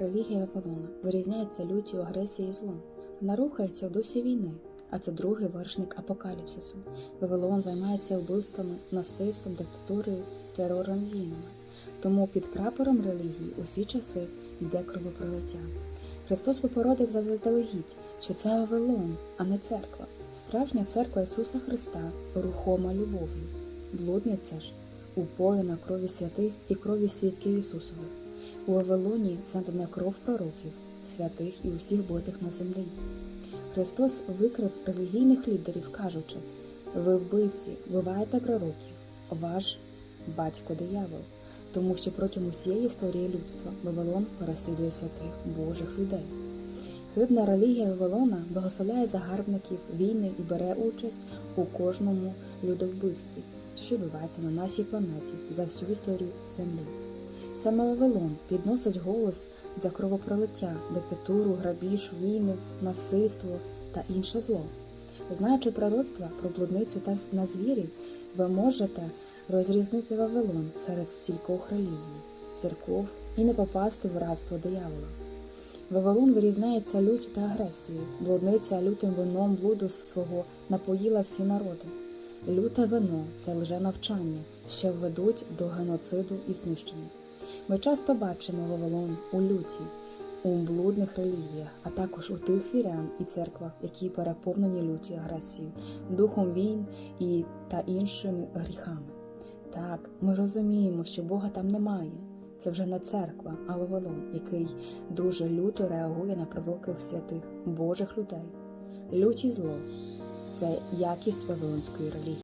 Релігія Вавилона вирізняється люттю, агресією і злом. Вона рухається в дусі війни, а це другий вершник апокаліпсису. Вавилон займається вбивствами, насильством, диктатурою, терором війнами. Тому під прапором релігії усі часи йде кровопролиття. Христос попородив заздалегідь, що це Вавилон, а не церква. Справжня церква Ісуса Христа рухома любов'ю. Блудниця ж упоєна крові святих і крові свідків Ісусових. У Вавилоні задана кров пророків, святих і усіх битих на землі. Христос викрив релігійних лідерів, кажучи: ви вбивці, вбиваєте пророків, ваш батько диявол, тому що протягом усієї історії людства Вавилон переслідує святих Божих людей. Хибна релігія Вавилона благословляє загарбників війни і бере участь у кожному людовбивстві, що відбувається на нашій планеті за всю історію Землі. Саме Вавилон підносить голос за кровопролиття, диктатуру, грабіж, війни, насильство та інше зло. Знаючи пророцтва про блудницю та на звірів, ви можете розрізнити Вавилон серед стількох релігій, церков і не попасти в рабство диявола. Вавилон вирізняється люттю та агресією. Блудниця лютим вином блуду свого напоїла всі народи. Люте вино це лженавчання, що ведуть до геноциду і знищення. Ми часто бачимо Вавилон у люті, у блудних релігіях, а також у тих вірян і церквах, які переповнені люті агресією, духом війн і та іншими гріхами. Так, ми розуміємо, що Бога там немає. Це вже не церква, а Вавилон, який дуже люто реагує на пророків святих Божих людей. Лють і зло це якість вавилонської релігії.